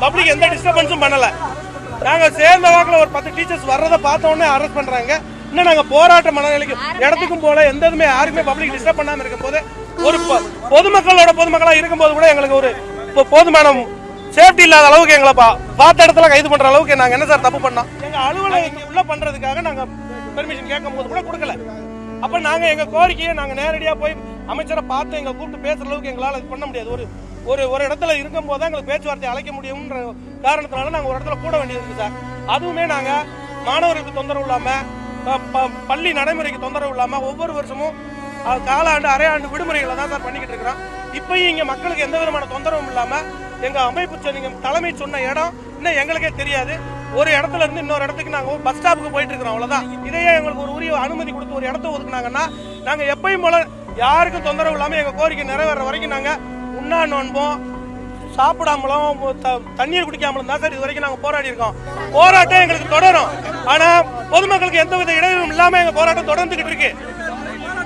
Public எந்த டிஸ்டர்பன்ஸும் பண்ணல. நாங்க சேர்ந்த வாக்குல ஒரு பத்து டீச்சர்ஸ் வர்றதை பார்த்த உடனே அரெஸ்ட் பண்றாங்க. இன்னும் நாங்க போராட்ட மனநிலைக்கு இடத்துக்கும் போல எந்த இதுமே யாருக்குமே பப்ளிக் டிஸ்டர்ப் பண்ணாம இருக்கும் போது ஒரு பொ- பொதுமக்களோட பொதுமக்களா இருக்கும்போது கூட எங்களுக்கு ஒரு இப்போ போதுமான சேஃப்டி இல்லாத அளவுக்கு எங்களை பா- பார்த்த இடத்துல கைது பண்ற அளவுக்கு நாங்க என்ன சார் தப்பு பண்ணோம்? எங்க அலுவலகம் உள்ள பண்றதுக்காக நாங்க பெர்மிஷன் கேட்கும் போது கூட கொடுக்கல. அப்ப நாங்க எங்க கோரிக்கையை நாங்க நேரடியா போய் அமைச்சரை பார்த்து எங்க கூப்பிட்டு பேசுற அளவுக்கு எங்களால இது பண்ண முடியாது. ஒரு ஒரு ஒரு இடத்துல இருக்கும் போது எங்களுக்கு பேச்சுவார்த்தை அழைக்க முடியும்ன்ற காரணத்தினால நாங்கள் ஒரு இடத்துல கூட வேண்டியது இருக்கு சார். அதுவுமே நாங்கள் மாணவர்களுக்கு தொந்தரவு இல்லாமல் ப- பள்ளி நடைமுறைக்கு தொந்தரவு இல்லாமல் ஒவ்வொரு வருஷமும் காலாண்டு அரையாண்டு விடுமுறைகளை தான் சார் பண்ணிக்கிட்டு இருக்கிறோம். இப்பயும் இங்கே மக்களுக்கு எந்த விதமான தொந்தரவும் இல்லாமல் எங்கள் அமைப்பு சொன்னீங்க தலைமை சொன்ன இடம் இன்னும் எங்களுக்கே தெரியாது. ஒரு இடத்துல இருந்து இன்னொரு இடத்துக்கு நாங்கள் பஸ் ஸ்டாப்புக்கு போயிட்டு இருக்கிறோம் அவ்வளோதான் இதையே எங்களுக்கு ஒரு உரிய அனுமதி கொடுத்து ஒரு இடத்த ஒதுக்குனாங்கன்னா நாங்கள் எப்பயும் போல யாருக்கும் தொந்தரவு இல்லாமல் எங்கள் கோரிக்கை நிறைவேற வரைக்கும் நாங்கள் உண்ணா நோன்போம் சாப்பிடாமலும் த- தண்ணீர் குடிக்காமலும் தான் சார் இது வரைக்கும் நாங்கள் போராடி இருக்கோம். போராட்டம் எங்களுக்கு தொடரும். ஆனால் பொதுமக்களுக்கு எந்தவித இடையூறும் இல்லாமல் எங்கள் போராட்டம் தொடர்ந்துகிட்டு இருக்கு.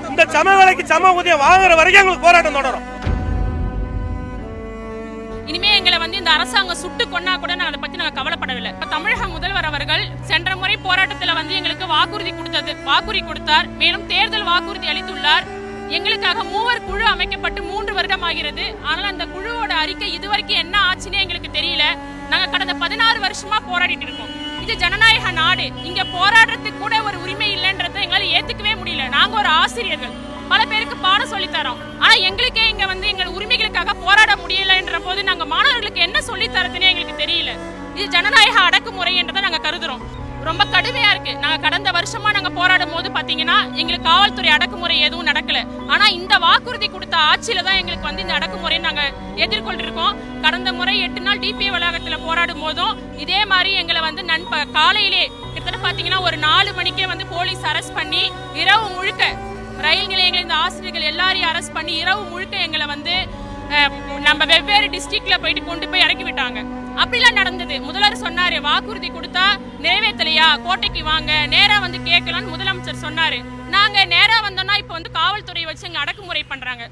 இந்த சம வேலைக்கு சம ஊதியம் வாங்குற வரைக்கும் எங்களுக்கு போராட்டம் தொடரும். இனிமே எங்களை வந்து இந்த அரசாங்கம் சுட்டு கொன்னா கூட நான் அதை பத்தி நாங்க கவலைப்படவில்லை. இப்ப தமிழக முதல்வர் அவர்கள் சென்ற முறை போராட்டத்துல வந்து எங்களுக்கு வாக்குறுதி கொடுத்தது வாக்குறுதி கொடுத்தார். மேலும் தேர்தல் வாக்குறுதி அளித்துள்ளார். எங்களுக்காக மூவர் குழு அமைக்கப்பட்டு மூன்று வருடம் ஆகிறது ஆனால் அந்த குழுவோட அறிக்கை இதுவரைக்கும் என்ன ஆச்சுன்னே எங்களுக்கு தெரியல. நாங்க கடந்த பதினாறு வருஷமா போராடிட்டு இருக்கோம். இது ஜனநாயக நாடு. இங்க போராடுறதுக்கு கூட ஒரு உரிமை இல்லைன்றதை எங்களால ஏத்துக்கவே முடியல. நாங்க ஒரு ஆசிரியர்கள். பல பேருக்கு பாடம் சொல்லித்தரோம். ஆனா எங்களுக்கே இங்க வந்து எங்கள் உரிமைகளுக்காக போராட முடியலன்ற போது நாங்க மாணவர்களுக்கு என்ன சொல்லித்தரதுன்னு எங்களுக்கு தெரியல. இது ஜனநாயக அடக்குமுறை என்றதை நாங்க கருதுறோம். ரொம்ப கடுமையா இருக்கு. நாங்க கடந்த வருஷமா நாங்க போராடும் போது பாத்தீங்கன்னா எங்களுக்கு காவல்துறை அடக்குமுறை எதுவும் நடக்கல. ஆனா இந்த வாக்குறுதி கொடுத்த ஆட்சியில தான் எங்களுக்கு வந்து இந்த அடக்குமுறையை நாங்க எதிர்கொண்டிருக்கோம். கடந்த முறை எட்டு நாள் டிபிஏ வளாகத்துல போராடும் போதும் இதே மாதிரி எங்களை வந்து நண்ப காலையிலே கிட்டத்தட்ட பாத்தீங்கன்னா ஒரு நாலு மணிக்கே வந்து போலீஸ் அரெஸ்ட் பண்ணி இரவு முழுக்க ரயில் நிலையங்களில் இந்த ஆசிரியர்கள் எல்லாரையும் அரெஸ்ட் பண்ணி இரவு முழுக்க எங்களை வந்து நம்ம வெவ்வேறு டிஸ்ட்ரிக்ட்ல போயிட்டு கொண்டு போய் இறக்கி விட்டாங்க. அப்படிலாம் நடந்தது. முதல்வர் சொன்னாரு வாக்குறுதி கொடுத்தா நிறைவேற்றலையா கோட்டைக்கு வாங்க நேரா வந்து கேட்கலாம்னு முதலமைச்சர் சொன்னாரு. நாங்க நேரா வந்தோம்னா இப்போ வந்து காவல்துறை வச்சு அடக்குமுறை பண்றாங்க.